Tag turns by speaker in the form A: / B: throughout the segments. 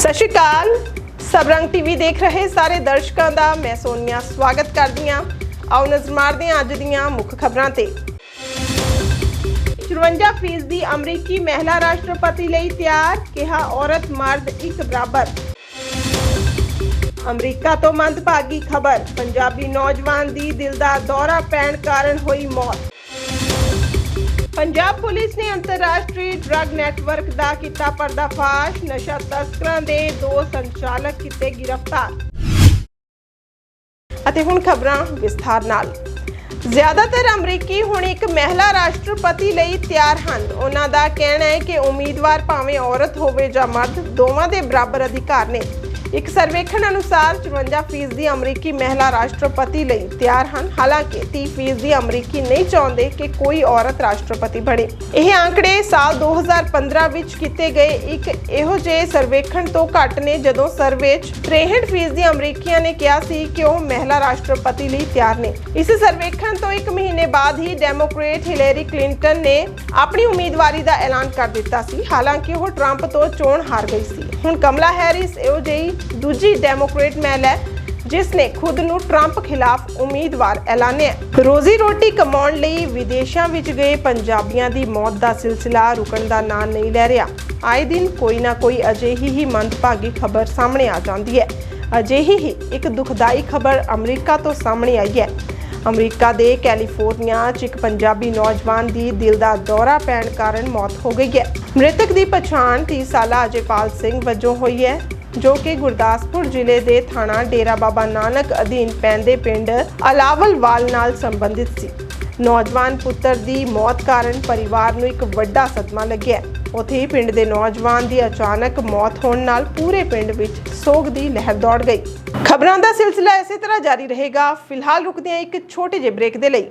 A: ਸ਼੍ਰੀ ਅਕਾਲ। ਸਬਰੰਗ TV ਦੇਖ ਰਹੇ ਸਾਰੇ ਦਰਸ਼ਕਾਂ ਦਾ, ਮੈਂ ਸੋਨੀਆ ਸਵਾਗਤ ਕਰਦੀ ਹਾਂ। ਆਓ ਨਜ਼ਰ ਮਾਰਦੇ ਹਾਂ ਅੱਜ ਦੀਆਂ ਮੁੱਖ ਖਬਰਾਂ ਤੇ। 54 ਫੀਸਦੀ ਅਮਰੀਕੀ ਮਹਿਲਾ ਰਾਸ਼ਟਰਪਤੀ ਲਈ ਤਿਆਰ, ਕਿਹਾ ਔਰਤ ਮਰਦ ਇੱਕ ਬਰਾਬਰ। ਅਮਰੀਕਾ ਤੋਂ ਮੰਦਭਾਗੀ ਖਬਰ, ਪੰਜਾਬੀ ਨੌਜਵਾਨ ਦੀ ਦਿਲ ਦਾ ਦੌਰਾ ਪੈਣ ਕਾਰਨ ਹੋਈ ਮੌਤ। ਪੰਜਾਬ ਪੁਲਿਸ ਨੇ ਅੰਤਰਰਾਸ਼ਟਰੀ ਡਰੱਗ ਨੈਟਵਰਕ ਦਾ ਕੀਤਾ ਪਰਦਾਫਾਸ਼। ਨਸ਼ਾ ਤਸਕਰਾਂ ਦੇ ਦੋ ਸੰਚਾਲਕ ਕੀਤੇ ਗ੍ਰਿਫਤਾਰ। ਅਤੇ ਹੁਣ ਖਬਰਾਂ ਵਿਸਥਾਰ ਨਾਲ। ਜ਼ਿਆਦਾਤਰ ਅਮਰੀਕੀ ਹੁਣ ਇੱਕ ਮਹਿਲਾ ਰਾਸ਼ਟਰਪਤੀ ਲਈ ਤਿਆਰ ਹਨ। ਉਹਨਾਂ ਦਾ ਕਹਿਣਾ ਹੈ ਕਿ ਉਮੀਦਵਾਰ ਭਾਵੇਂ ਔਰਤ ਹੋਵੇ ਜਾਂ ਮਰਦ, ਦੋਵਾਂ ਦੇ ਬਰਾਬਰ ਅਧਿਕਾਰ ਨੇ। ਇੱਕ ਸਰਵੇਖਣ ਅਨੁਸਾਰ 54% ਦੀ ਅਮਰੀਕੀ ਮਹਿਲਾ ਰਾਸ਼ਟਰਪਤੀ ਲਈ ਤਿਆਰ ਹਨ। ਹਾਲਾਂਕਿ 30% ਦੀ ਅਮਰੀਕੀ ਨਹੀਂ ਚਾਹੁੰਦੇ ਕਿ ਕੋਈ ਔਰਤ ਰਾਸ਼ਟਰਪਤੀ ਬਣੇ। ਇਹ ਆંકੜੇ ਸਾਲ 2015 ਵਿੱਚ ਕੀਤੇ ਗਏ ਇੱਕ ਇਹੋ ਜਿਹੇ ਸਰਵੇਖਣ ਤੋਂ ਘੱਟ ਨੇ ਜਦੋਂ ਸਰਵੇ 'ਚ 63% ਦੀ ਅਮਰੀਕੀਆਂ ਨੇ ਕਿਹਾ ਸੀ ਕਿ ਉਹ ਮਹਿਲਾ ਰਾਸ਼ਟਰਪਤੀ ਲਈ ਤਿਆਰ ਨੇ। ਇਸ ਸਰਵੇਖਣ ਤੋਂ ਇੱਕ ਮਹੀਨੇ ਬਾਅਦ ਹੀ ਡੈਮੋਕ੍ਰੇਟ ਹਿਲੇਰੀ ਕਲਿੰਟਨ ਨੇ ਆਪਣੀ ਉਮੀਦਵਾਰੀ ਦਾ ਐਲਾਨ ਕਰ ਦਿੱਤਾ ਸੀ। ਹਾਲਾਂਕਿ ਉਹ ਟਰੰਪ ਤੋਂ ਚੋਣ ਹਾਰ ਗਈ ਸੀ। ਹੁਣ ਕਮਲਾ ਹੈਰਿਸ ਇਹੋ ਜਿਹੀ ਦੂਜੀ ਡੈਮੋਕ੍ਰੇਟ ਮਹਿਲਾ ਹੈ, ਜਿਸ ਨੇ ਖੁਦ ਨੂੰ ਟਰੰਪ ਖਿਲਾਫ ਉਮੀਦਵਾਰ ਐਲਾਨਿਆ ਰੋਜ਼ੀ ਰੋਟੀ ਕਮਾਉਣ ਲਈ ਵਿਦੇਸ਼ਾਂ ਵਿੱਚ ਗਏ ਪੰਜਾਬੀਆਂ ਦੀ ਮੌਤ ਦਾ ਸਿਲਸਿਲਾ ਰੁਕਣ ਦਾ ਨਾਂ ਨਹੀਂ ਲੈ ਰਿਹਾ। ਆਏ ਦਿਨ ਕੋਈ ਨਾ ਕੋਈ ਅਜਿਹੀ ਹੀ ਮੰਦਭਾਗੀ ਖਬਰ ਸਾਹਮਣੇ ਆ ਜਾਂਦੀ ਹੈ। ਅਜਿਹੀ ਹੀ ਇੱਕ ਦੁਖਦਾਈ ਖਬਰ ਅਮਰੀਕਾ ਤੋਂ ਸਾਹਮਣੇ ਆਈ ਹੈ। ਅਮਰੀਕਾ ਦੇ ਕੈਲੀਫੋਰਨੀਆ 'ਚ ਇੱਕ ਪੰਜਾਬੀ ਨੌਜਵਾਨ ਦੀ ਦਿਲ ਦਾ ਦੌਰਾ ਪੈਣ ਕਾਰਨ ਮੌਤ ਹੋ ਗਈ ਹੈ। ਮ੍ਰਿਤਕ ਦੀ ਪਛਾਣ 30 ਸਾਲਾ ਅਜੇਪਾਲ ਸਿੰਘ ਵਜੋਂ ਹੋਈ ਹੈ। ਜੋ ਕਿ ਗੁਰਦਾਸਪੁਰ ਜ਼ਿਲ੍ਹੇ ਦੇ ਥਾਣਾ ਡੇਰਾ ਬਾਬਾ ਨਾਨਕ ਅਧੀਨ ਪੈਂਦੇ ਪਿੰਡ ਅਲਾਵਲਵਾਲ ਨਾਲ ਸੰਬੰਧਿਤ ਸੀ। ਨੌਜਵਾਨ ਪੁੱਤਰ ਦੀ ਮੌਤ ਕਾਰਨ ਪਰਿਵਾਰ ਨੂੰ ਇੱਕ ਵੱਡਾ ਸਦਮਾ ਲੱਗਿਆ ਹੈ। ਉੱਥੇ ਹੀ ਪਿੰਡ ਦੇ ਨੌਜਵਾਨ ਦੀ ਅਚਾਨਕ ਮੌਤ ਹੋਣ ਨਾਲ ਪੂਰੇ ਪਿੰਡ ਵਿੱਚ ਸੋਗ ਦੀ ਲਹਿਰ ਦੌੜ ਗਈ। ਖਬਰਾਂ ਦਾ ਸਿਲਸਿਲਾ ਇਸੇ ਤਰ੍ਹਾਂ ਜਾਰੀ ਰਹੇਗਾ। ਫਿਲਹਾਲ ਰੁਕਦੇ ਹਾਂ ਇੱਕ ਛੋਟੇ ਜਿਹੇ ਬ੍ਰੇਕ ਦੇ ਲਈ।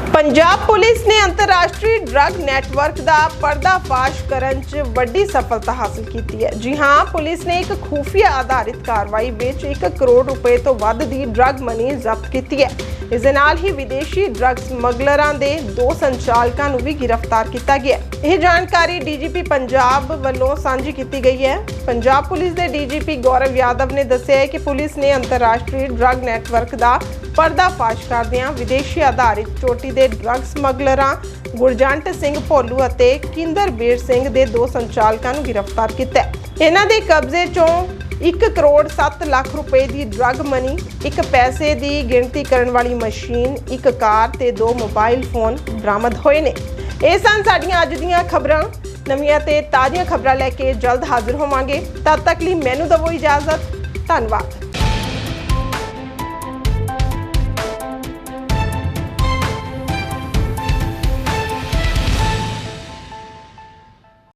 A: ਪੰਜਾਬ ਪੁਲਿਸ ਨੇ ਅੰਤਰਰਾਸ਼ਟਰੀ ਡਰੱਗ ਨੈਟਵਰਕ ਦਾ ਪਰਦਾਫਾਸ਼ ਕਰਨ 'ਚ ਵੱਡੀ ਸਫਲਤਾ ਹਾਸਲ ਕੀਤੀ ਹੈ। ਜੀ ਹਾਂ, ਪੁਲਿਸ ਨੇ ਇੱਕ ਖੂਫੀਆ ਆਧਾਰਿਤ ਕਾਰਵਾਈ ਵਿੱਚ 1 ਕਰੋੜ ਰੁਪਏ ਤੋਂ ਵੱਧ ਦੀ ਡਰੱਗ ਮਨੀ ਜ਼ਬਤ ਕੀਤੀ ਹੈ। ਇਸ ਦੇ ਨਾਲ ਹੀ ਵਿਦੇਸ਼ੀ ਡਰੱਗ ਸਮਗਲਰਾਂ ਦੇ ਦੋ ਸੰਚਾਲਕਾਂ ਨੂੰ ਵੀ ਗ੍ਰਿਫਤਾਰ ਕੀਤਾ ਗਿਆ ਇਹ ਜਾਣਕਾਰੀ ਡੀਜੀਪੀ ਪੰਜਾਬ ਵੱਲੋਂ ਸਾਂਝੀ ਕੀਤੀ ਗਈ ਹੈ ਪੰਜਾਬ ਪੁਲਿਸ ਦੇ ਡੀਜੀਪੀ ਗੌਰਵ ਯਾਦਵ ਨੇ ਦੱਸਿਆ ਹੈ ਕਿ ਪੁਲਿਸ ਨੇ ਅੰਤਰਰਾਸ਼ਟਰੀ ਡਰੱਗ ਨੈਟਵਰਕ ਦਾ ਪਰਦਾਫਾਸ਼ ਕਰਦਿਆਂ ਵਿਦੇਸ਼ੀ ਆਧਾਰਿਤ ਚੋਟੀ ਦੇ ਡਰੱਗ ਸਮਗਲਰਾਂ ਗੁਰਜੰਟ ਸਿੰਘ ਭੋਲੂ ਅਤੇ ਕਿੰਦਰਬੀਰ ਸਿੰਘ ਦੇ ਦੋ ਸੰਚਾਲਕਾਂ ਨੂੰ ਗ੍ਰਿਫਤਾਰ ਕੀਤਾ ਹੈ। ਇਹਨਾਂ ਦੇ ਕਬਜ਼ੇ ਚੋਂ 1 ਕਰੋੜ 7 ਲੱਖ ਰੁਪਏ ਦੀ ਡਰੱਗ ਮਨੀ ਇੱਕ ਪੈਸੇ ਦੀ ਗਿਣਤੀ ਕਰਨ ਵਾਲੀ ਮਸ਼ੀਨ, ਇੱਕ ਕਾਰ ਤੇ ਦੋ ਮੋਬਾਈਲ ਫੋਨ ਬਰਾਮਦ ਹੋਏ ਨੇ। ਇਹ ਸਨ ਸਾਡੀਆਂ ਅੱਜ ਦੀਆਂ ਖਬਰਾਂ। ਨਵੀਆਂ ਤੇ ਤਾਜ਼ੀਆਂ ਖਬਰਾਂ ਲੈ ਕੇ ਜਲਦ ਹਾਜ਼ਰ ਹੋਵਾਂਗੇ। ਤਦ ਤੱਕ ਲਈ ਮੈਨੂੰ ਦਵੋ ਇਜਾਜ਼ਤ। ਧੰਨਵਾਦ।